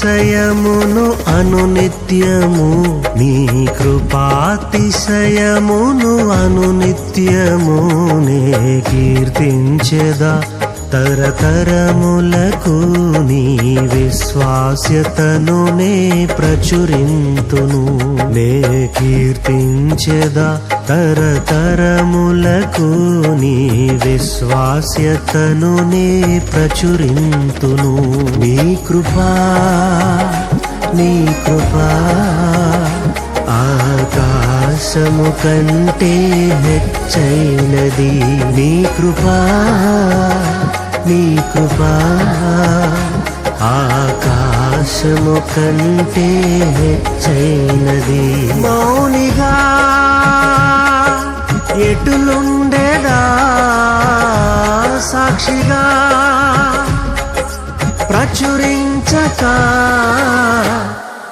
కృపాతిశయమును అనునిత్యము నీ కృపాతిశయమును అనునిత్యము నే కీర్తించెదా? తరతరములకు నీ విశ్వాస్యతను నే ప్రచురింతును. నే కీర్తించెదా తరతరములకు నీ విశ్వాస్యతను నే ప్రచురింతును. నీ కృపా నీ కృపా ఆకాశము కంటే హెచ్చైనది. నీ కృపా నీ కృపా ఆకాశము కంటే హెచ్చైనది. మౌనిగా ఎటులుండేదా? సాక్షిగా ప్రచురించక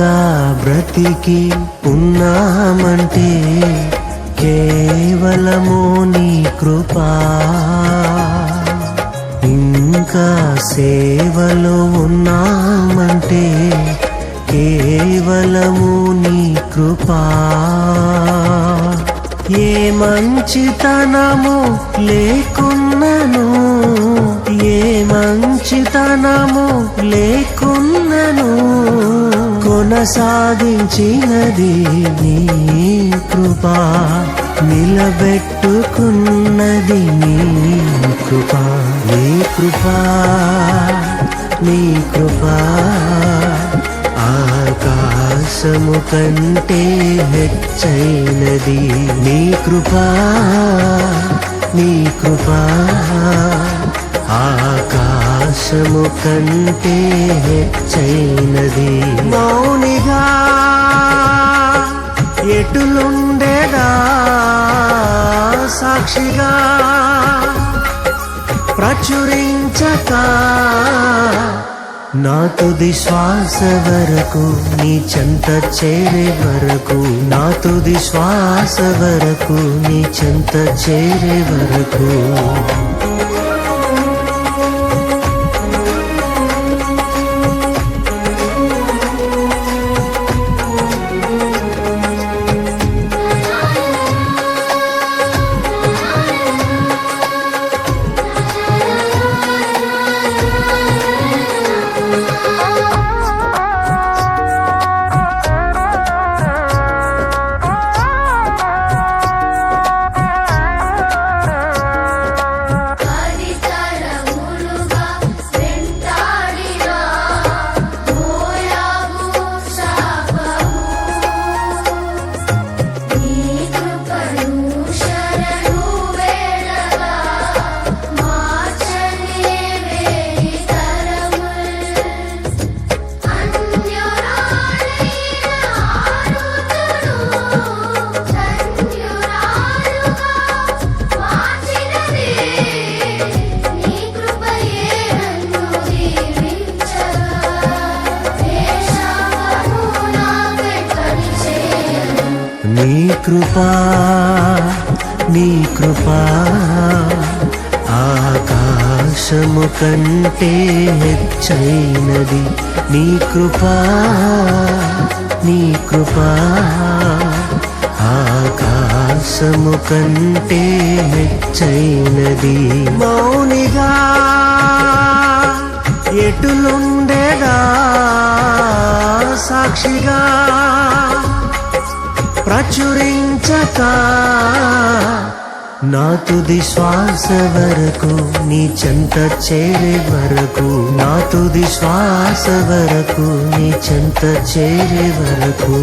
ఇంకా బ్రతికి ఉన్నామంటే కేవలము నీ కృపా. ఇంకా సేవలో ఉన్నామంటే కేవలము నీ కృపా. ఏ మంచితనము లేకున్నను ఏ మంచితనము లేకున్నను కొనసాగించినది నీ కృపా నిలబెట్టుకున్నది నీ కృపా నీ కృప నీ కృప. ఆకాశము కంటే హెచ్చైనది నీ కృప నీ కృపా. ఆకాశము కంటే హెచ్చైనది. మౌనిగా ఎటులుండేదా? సాక్షిగా ప్రచురించక నా తుది శ్వాస వరకు నీ చెంత చేరే వరకు నా తుది శ్వాస వరకు నీ చెంత చేరే వరకు. నీ కృపా నీ కృపా ఆకాశము కంటే హెచ్చైనది నీ కృపా నీ కృపా ఆకాశము కంటే హెచ్చైనది. మౌనిగా ఎటులుండేదా సాక్షిగా? ప్రచురించక నా తుది శ్వాస వరకు నీ చెంత చేరే వరకు నా తుది శ్వాస వరకు నీ చెంత చేరే వరకు.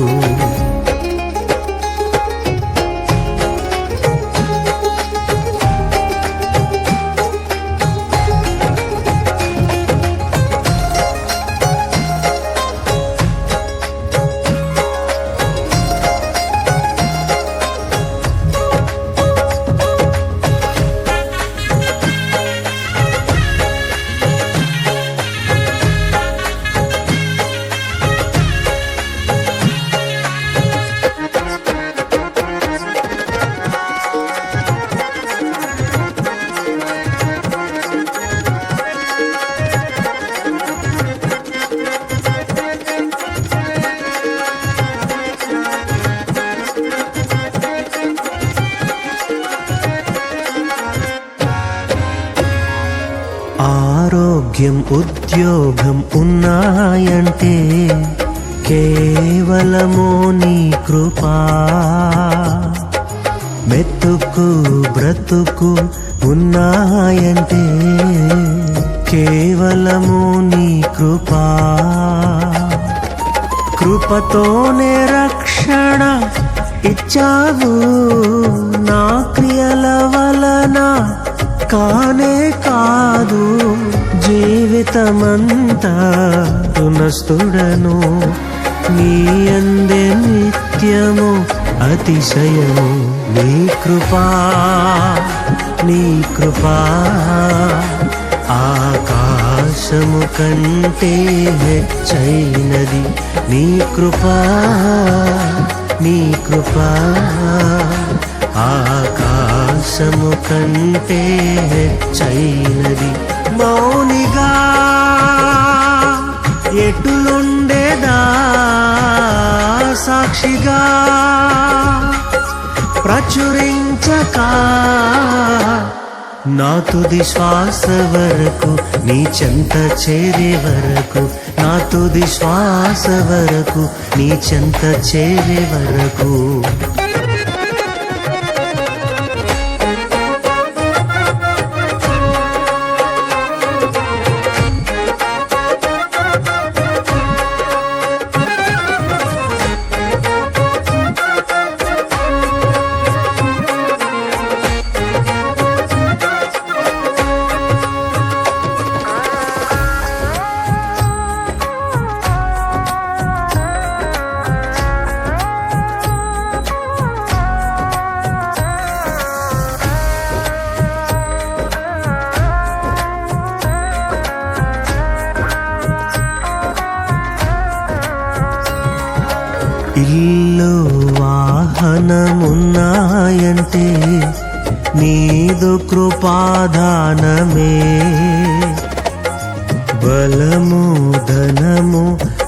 ఆరోగ్యం ఉద్యోగం ఉన్నాయంటే కేవలము నీ కృపా. మెతుకు బ్రతుకు ఉన్నాయంటే కేవలము నీ కృపా. కృపతోనే రక్షణ ఇచ్చావు నా క్రియలవ? కానే కాదు జీవితమంతా రుణస్థుడను నీ అందే నిత్యము అతిశయము. నీ కృపా నీ కృపా ఆకాశము కంటే హెచ్చైనది. నీ కృపా నీ కృపా. ఆకాశము కంటే హెచ్చైనది మౌనిగా. ఎటులుండేదా సాక్షిగా? ప్రచురించక నా తుది శ్వాస వరకు నీ చెంత చేరే వరకు నా తుది శ్వాస వరకు నీ చెంత చేరే వరకు. ఇల్లు వాహనమున్నాయంటే నీదు కృపాధానమే బలము ధనము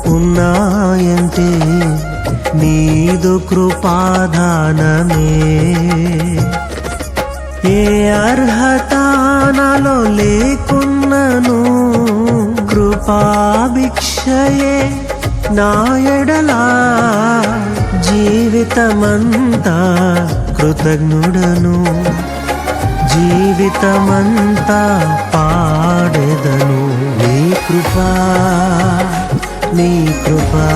ఉన్నాయంటే నీదు కృపాధానమే ఏ అర్హత నాలో లేకున్నను కృపాభిక్షయే. నా ఎడలా జీవితమంతా కృతజ్ఞుడను. జీవితమంతా పాడెదను. నీ కృపా నీ కృపా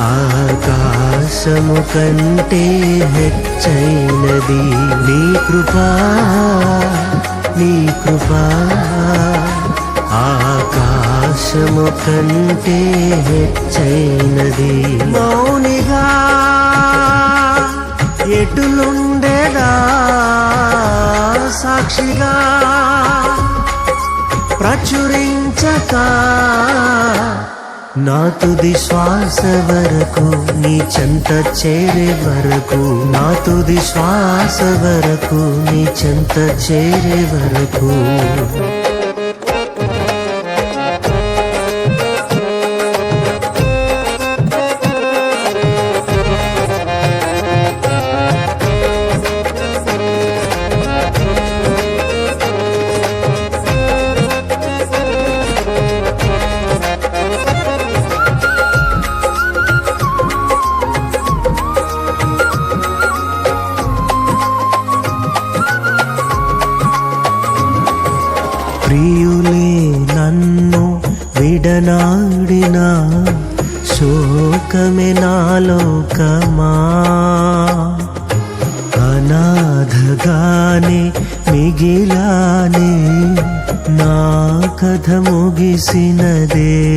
ఆకాశము కంటే హెచ్చైనది. నీ కృపా నీ కృపా ఆకాశము కంటే హెచ్చైనది. మౌనిగా ఎటులుండేదా? సాక్షిగా ప్రచురించక నా తుది శ్వాస వరకు నీ చెంత చేరే వరకు నా తుది శ్వాస వరకు నీ చెంత చేరే వరకు. శోకమే నాలోకమా అనాథగానే మిగిలానే నా కథ ముగిసినదే.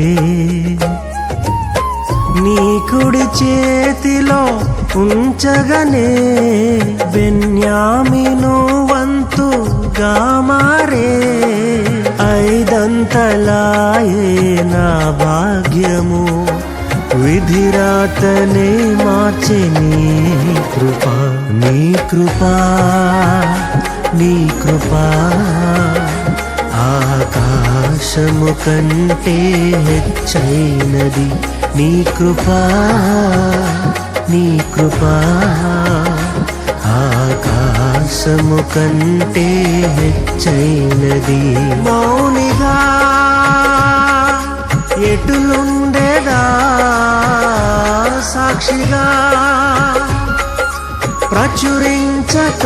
నీ కుడి చేతిలో ఉంచగనే బెన్యామిను వంతుగా మారే ఐదంతలాయే నా భాగ్యము. విధిరాతనే మార్చి నీ కృప నీ కృప నీ కృప. ఆకాశము కంటే హెచ్చైనది నీ కృప నీ కృప. ఆకాశము కంటే హెచ్చైనది మౌనిగా ఎటులుండ ఎటులుండేదా సాక్షిగా ప్రచురించక